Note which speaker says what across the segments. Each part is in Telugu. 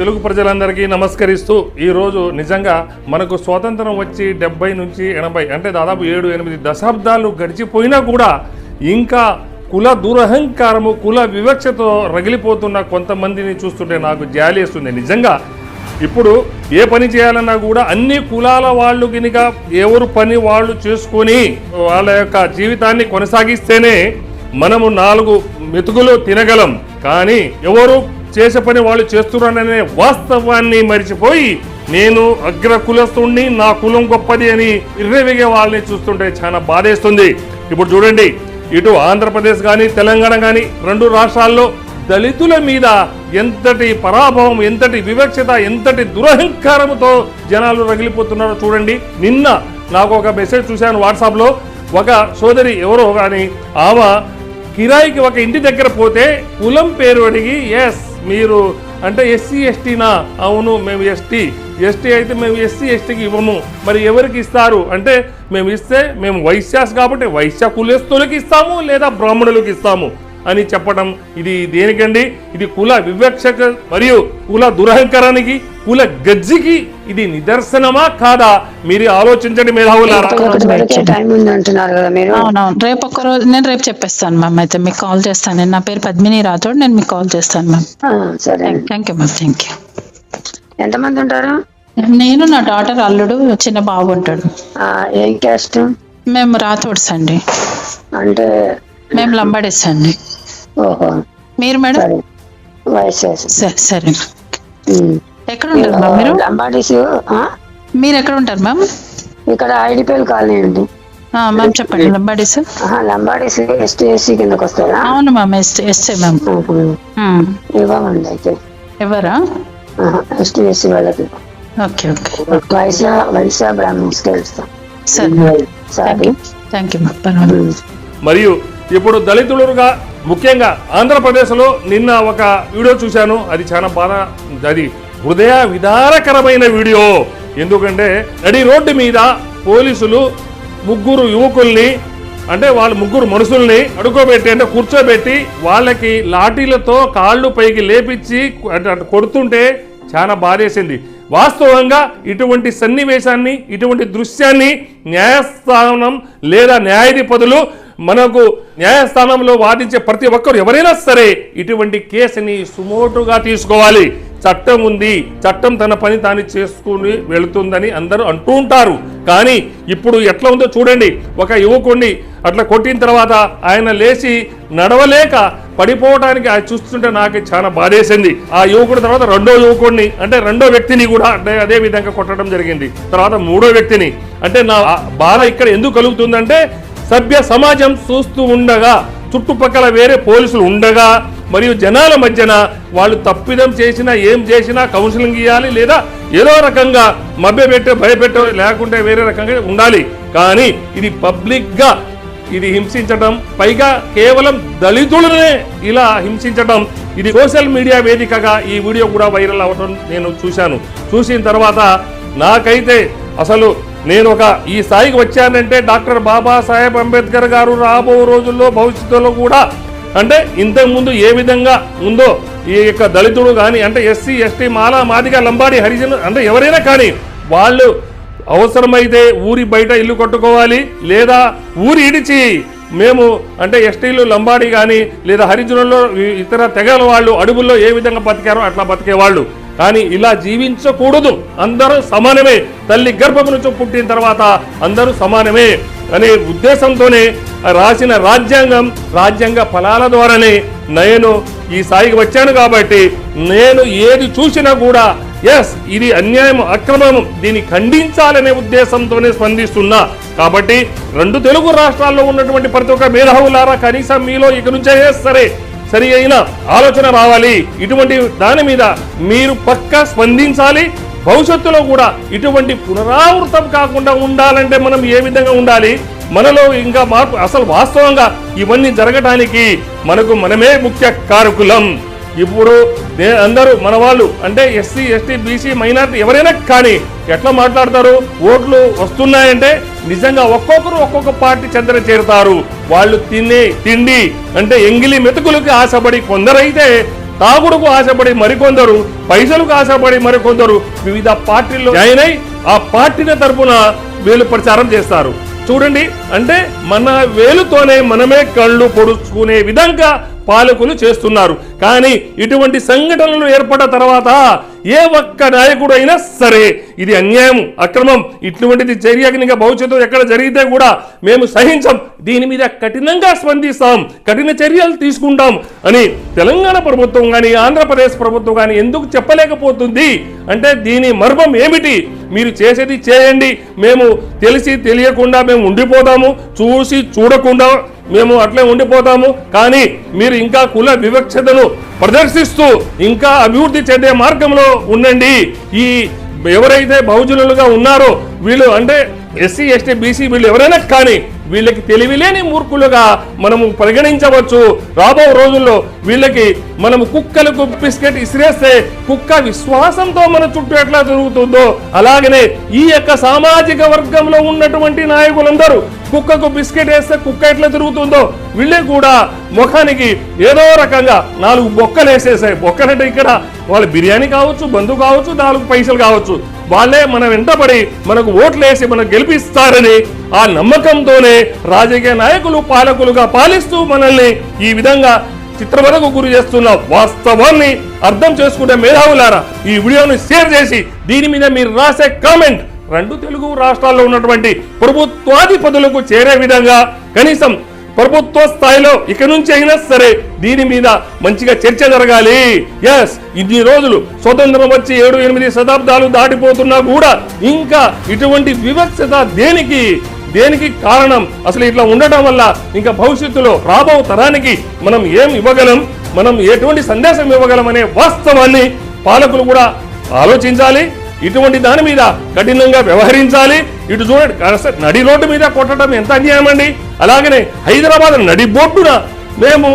Speaker 1: తెలుగు ప్రజలందరికీ నమస్కరిస్తూ ఈరోజు నిజంగా మనకు స్వాతంత్రం వచ్చి డెబ్బై నుంచి ఎనభై అంటే దాదాపు ఏడు ఎనిమిది దశాబ్దాలు గడిచిపోయినా కూడా ఇంకా కుల దురహంకారము కుల వివక్షతో రగిలిపోతున్న కొంతమందిని చూస్తుంటే నాకు జాలి వేస్తుంది. నిజంగా ఇప్పుడు ఏ పని చేయాలన్నా కూడా అన్ని కులాల వాళ్ళు కనుక ఎవరు పని వాళ్ళు చేసుకొని వాళ్ళ యొక్క జీవితాన్ని కొనసాగిస్తేనే మనము నాలుగు మెతుకులు తినగలం. కానీ ఎవరు చేసే పని వాళ్ళు చేస్తున్నారనే వాస్తవాన్ని మరిచిపోయి నేను అగ్ర కులస్తుణ్ణి నా కులం గొప్పది అని ఇర్రెవిగే వాళ్ళని చూస్తుంటే చాలా బాధేస్తుంది. ఇప్పుడు చూడండి ఇటు ఆంధ్రప్రదేశ్ కానీ తెలంగాణ కానీ రెండు రాష్ట్రాల్లో దళితుల మీద ఎంతటి పరాభవం ఎంతటి వివక్షత ఎంతటి దురహంకారంతో జనాలు రగిలిపోతున్నారో చూడండి. నిన్న నాకు ఒక మెసేజ్ చూశాను వాట్సాప్లో. ఒక సోదరి ఎవరో కానీ ఆమె కిరాయికి ఒక ఇంటి దగ్గర పోతే కులం పేరు అడిగి ఎస్ మీరు అంటే ఎస్సీ ఎస్టీనా? అవును మేము ఎస్టీ. ఎస్టీ అయితే మేము ఎస్సీ ఎస్టీకి ఇవ్వము. మరి ఎవరికి ఇస్తారు? అంటే మేము ఇస్తే మేము వైశ్యాస్ కాబట్టి వైశ్య కులస్తులకి ఇస్తాము లేదా బ్రాహ్మణులకు ఇస్తాము. అని చెప్పడం ఇది దేనికండి? ఇది కుల వివక్షక మరియు కుల దురహంకరానికి కుల గజ్జికి ఇది నిదర్శనమా కాదా? మీరు ఆలోచించండి మేధావులారా.
Speaker 2: రేపు ఒక్క రోజు నేను రేపు చెప్పేస్తాను మ్యామ్ అయితే మీకు కాల్ చేస్తాను. నేను నా పేరు పద్మిని రాథోడ్ నేను మీకు కాల్ చేస్తాను మ్యామ్.
Speaker 3: ఆ, సరే అండి.
Speaker 2: Thank you ma'am thank you
Speaker 3: ఎంతమంది ఉంటారు?
Speaker 2: నేను నా డాటర్ అల్లుడు చిన్న బాబు ఉంటాడు.
Speaker 3: ఆ, ఏం క్యాస్ట్
Speaker 2: మేము రాథోడ్స్ అండి.
Speaker 3: అంటే
Speaker 2: మేము లంబాడీస్ అండి. మీరు మేడం?
Speaker 3: సరే. వైసెస్
Speaker 2: సరే సరే. ఎక్కడ ఉంటారు మ్యామ్ మీరు?
Speaker 3: లంబాడీస్ ఆ?
Speaker 2: మీరు ఎక్కడ ఉంటారు మ్యామ్?
Speaker 3: ఇక్కడ ఐడిపిఎల్ కాలనీ అండి.
Speaker 2: ఆ, మ్యామ్ చెప్పండి లంబాడీస్.
Speaker 3: లంబాడీస్ ఎస్టీ ఎస్సీ కిందకు వస్తారా
Speaker 2: అవును మ్యామ్ ఎస్టే ఎస్టే మ్యామ్.
Speaker 3: ఇవ్వమండి అయితే.
Speaker 2: ఎవరా?
Speaker 3: ఎస్టీ ఎస్సీ వాళ్ళకి.
Speaker 2: Okay okay.
Speaker 3: వైశ్య వైశ్య బ్రాహ్మణ్స్కి వెళ్తాం
Speaker 2: సరే. Thank you thank you ma'am పర్వాలేదు.
Speaker 1: మరియు ఇప్పుడు దళితులుగా ముఖ్యంగా ఆంధ్రప్రదేశ్లో నిన్న ఒక వీడియో చూశాను. అది చాలా బాధ అది హృదయ విదారకరమైన వీడియో. ఎందుకంటే నడి రోడ్డు మీద పోలీసులు ముగ్గురు యువకుల్ని అంటే వాళ్ళ ముగ్గురు మనుషుల్ని అడుకోబెట్టి అంటే కూర్చోబెట్టి వాళ్ళకి లాఠీలతో కాళ్ళు పైకి లేపించి అంటే అటు కొడుతుంటే చాలా బాధేసింది. వాస్తవంగా ఇటువంటి సన్నివేశాన్ని ఇటువంటి దృశ్యాన్ని న్యాయస్థానం లేదా న్యాయాధిపతులు మనకు న్యాయస్థానంలో వాదించే ప్రతి ఒక్కరు ఎవరైనా సరే ఇటువంటి కేసుని సుమోటుగా తీసుకోవాలి. చట్టం ఉంది. చట్టం తన పని తాను చేసుకుని వెళుతుందని అందరూ అంటూ ఉంటారు. కానీ ఇప్పుడు ఎట్లా ఉందో చూడండి. ఒక యువకుడిని అట్లా కొట్టిన తర్వాత ఆయన లేచి నడవలేక పడిపోవడానికి ఆయన చూస్తుంటే నాకు చాలా బాధేసింది. ఆ యువకుడి తర్వాత రెండో యువకుడిని అంటే రెండో వ్యక్తిని కూడా అంటే అదే విధంగా కొట్టడం జరిగింది. తర్వాత మూడో వ్యక్తిని. అంటే నా బాధ ఇక్కడ ఎందుకు కలుగుతుందంటే సభ్య సమాజం చూస్తూ ఉండగా చుట్టుపక్కల వేరే పోలీసులు ఉండగా మరియు జనాల మధ్యన వాళ్ళు తప్పిదం చేసినా ఏం చేసినా కౌన్సిలింగ్ ఇవ్వాలి లేదా ఏదో రకంగా మభ్యపెట్టో భయపెట్టో లేకుంటే వేరే రకంగా ఉండాలి. కానీ ఇది పబ్లిక్గా ఇది హింసించడం పైగా కేవలం దళితులనే ఇలా హింసించడం ఇది సోషల్ మీడియా వేదికగా ఈ వీడియో కూడా వైరల్ అవ్వడం నేను చూశాను. చూసిన తర్వాత నాకైతే అసలు నేను ఒక ఈ స్థాయికి వచ్చానంటే డాక్టర్ బాబాసాహెబ్ అంబేద్కర్ గారు రాబో రోజుల్లో భవిష్యత్తులో కూడా అంటే ఇంతకుముందు ఏ విధంగా ఉందో ఈ యొక్క దళితుడు కానీ అంటే ఎస్సీ ఎస్టీ మాల మాదిగా లంబాడి హరిజను అంటే ఎవరైనా కానీ వాళ్ళు అవసరమైతే ఊరి బయట ఇల్లు కట్టుకోవాలి లేదా ఊరి ఇడిచి మేము అంటే ఎస్టీలు లంబాడి కానీ లేదా హరిజనుల్లో ఇతర తెగల వాళ్ళు అడవుల్లో ఏ విధంగా బతికారో అట్లా బతికేవాళ్ళు. కానీ ఇలా జీవించకూడదు. అందరూ సమానమే. తల్లి గర్భం నుంచి పుట్టిన తర్వాత అందరూ సమానమే. అనే ఉద్దేశంతోనే రాసిన రాజ్యాంగం రాజ్యాంగ ఫలాల ద్వారానే నేను ఈ స్థాయికి వచ్చాను కాబట్టి నేను ఏది చూసినా కూడా ఎస్ ఇది అన్యాయం అక్రమం దీన్ని ఖండించాలనే ఉద్దేశంతోనే స్పందిస్తున్నా. కాబట్టి రెండు తెలుగు రాష్ట్రాల్లో ఉన్నటువంటి ప్రతి ఒక్క మేధావులారా కనీసం మీలో ఇక నుంచే సరే సరి అయిన ఆలోచన రావాలి. ఇటువంటి దాని మీద మీరు పక్కా స్పందించాలి. భవిష్యత్తులో కూడా ఇటువంటి పునరావృతం కాకుండా ఉండాలంటే మనం ఏ విధంగా ఉండాలి? మనలో ఇంకా మార్పు అసలు వాస్తవంగా ఇవన్నీ జరగటానికి మనకు మనమే ముఖ్య కారకులం. ఇప్పుడు అందరూ మన వాళ్ళు అంటే ఎస్సీ ఎస్టీ బీసీ మైనార్టీ ఎవరైనా కానీ ఎట్లా మాట్లాడతారు? ఓట్లు వస్తున్నాయంటే నిజంగా ఒక్కొక్కరు ఒక్కొక్క పార్టీ చెందర చేరుతారు. వాళ్ళు తినే తిండి అంటే ఎంగిలి మెతుకులకి ఆశపడి కొందరైతే తాగుడుకు ఆశపడి మరికొందరు పైసలకు ఆశపడి మరికొందరు వివిధ పార్టీల్లో జాయిన్ అయి ఆ పార్టీల తరపున వీళ్ళు ప్రచారం చేస్తారు. చూడండి అంటే మన వేలుతోనే మనమే కళ్ళు పొడుచుకునే విధంగా పాలకులు చేస్తున్నారు. కానీ ఇటువంటి సంఘటనలు ఏర్పడ్డ తర్వాత ఏ ఒక్క నాయకుడు అయినా సరే ఇది అన్యాయం అక్రమం. ఇటువంటిది చర్యగా భవిష్యత్తు ఎక్కడ జరిగితే కూడా మేము సహించం. దీని మీద కఠినంగా స్పందిస్తాం. కఠిన చర్యలు తీసుకుంటాం అని తెలంగాణ ప్రభుత్వం కానీ ఆంధ్రప్రదేశ్ ప్రభుత్వం కానీ ఎందుకు చెప్పలేకపోతుంది? అంటే దీని మర్మం ఏమిటి? మీరు చేసేది చేయండి. మేము తెలిసి తెలియకుండా మేము ఉండిపోతాము. చూసి చూడకుండా మేము అట్లే ఉండిపోతాము. కానీ మీరు ఇంకా కుల వివక్షతను ప్రదర్శిస్తూ ఇంకా అభివృద్ధి చెందే మార్గంలో ఉండండి. ఈ ఎవరైతే బహుజనులుగా ఉన్నారో వీళ్ళు అంటే ఎస్సీ ఎస్టీ బీసీ వీళ్ళు ఎవరైనా కానీ వీళ్ళకి తెలివిలేని మూర్ఖులుగా మనము పరిగణించవచ్చు. రాబో రోజుల్లో వీళ్ళకి మనము కుక్కలకు బిస్కెట్ ఇసిరేస్తే కుక్క విశ్వాసంతో మన చుట్టూ ఎట్లా జరుగుతుందో అలాగనే ఈ యొక్క సామాజిక వర్గంలో ఉన్నటువంటి నాయకులందరూ కుక్కకు బిస్కెట్ వేస్తే కుక్క ఎట్లా తిరుగుతుందో వీళ్ళే కూడా ముఖానికి ఏదో రకంగా నాలుగు బొక్కలు వేసేసాయి. బొక్కలంటే ఇక్కడ వాళ్ళ బిర్యానీ కావచ్చు బంధు కావచ్చు నాలుగు పైసలు కావచ్చు. వాళ్ళే మన వెంటబడి మనకు ఓట్లేసి మనకు గెలిపిస్తారని ఆ నమ్మకంతోనే రాజకీయ నాయకులు పాలకులుగా పాలిస్తూ మనల్ని ఈ విధంగా చిత్రవరకు గురి చేస్తున్న వాస్తవాన్ని అర్థం చేసుకుంటే మేధావులారా ఈ వీడియోని షేర్ చేసి దీని మీద మీరు రాసే కామెంట్ రెండు తెలుగు రాష్ట్రాల్లో ఉన్నటువంటి ప్రభుత్వాధిపతులకు చేరే విధంగా కనీసం ప్రభుత్వ స్థాయిలో ఇక నుంచి అయినా సరే దీని మీద మంచిగా చర్చ జరగాలి. ఎస్ ఇన్ని రోజులు స్వతంత్రం వచ్చి ఏడు ఎనిమిది శతాబ్దాలు దాటిపోతున్నా కూడా ఇంకా ఇటువంటి వివక్షత దేనికి? దేనికి కారణం? అసలు ఇట్లా ఉండటం వల్ల ఇంకా భవిష్యత్తులో రాబో తరానికి మనం ఏం ఇవ్వగలం? మనం ఎటువంటి సందేశం ఇవ్వగలం అనే వాస్తవాన్ని పాలకులు కూడా ఆలోచించాలి. ఇటువంటి దాని మీద కఠినంగా వ్యవహరించాలి. ఇటు చూడండి కాస్త నడి రోడ్డు మీద కొట్టడం ఎంత అన్యాయం అండి? అలాగనే హైదరాబాద్ నడి బోర్డున మేము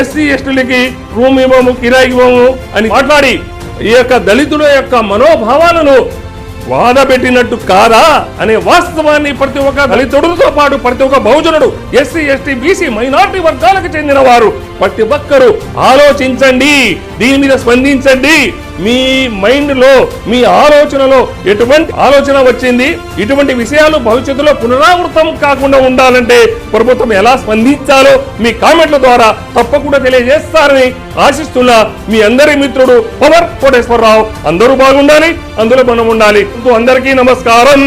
Speaker 1: ఎస్సీ ఎస్టీలకి రూమ్ ఇవ్వము కిరాయి ఇవ్వము అని మాట్లాడి ఈ యొక్క దళితుల యొక్క మనోభావాలను వాదపెట్టినట్టు కాదా అనే వాస్తవాన్ని ప్రతి ఒక్క దళితుడితో పాటు ప్రతి ఒక్క బహుజనుడు ఎస్సీ ఎస్టీ బీసీ మైనార్టీ వర్గాలకు చెందిన వారు ప్రతి ఒక్కరూ ఆలోచించండి దీని మీద స్పందించండి. మీ మైండ్లో మీ ఆలోచనలో ఎటువంటి ఆలోచన వచ్చింది? ఇటువంటి విషయాలు భవిష్యత్తులో పునరావృతం కాకుండా ఉండాలంటే ప్రభుత్వం ఎలా స్పందించాలో మీ కామెంట్ల ద్వారా తప్పకుండా తెలియజేస్తారని ఆశిస్తున్న మీ అందరి మిత్రుడు పవర్ కోటేశ్వరరావు. అందరూ బాగుండాలి అందులో మనం ఉండాలి. అందరికీ నమస్కారం.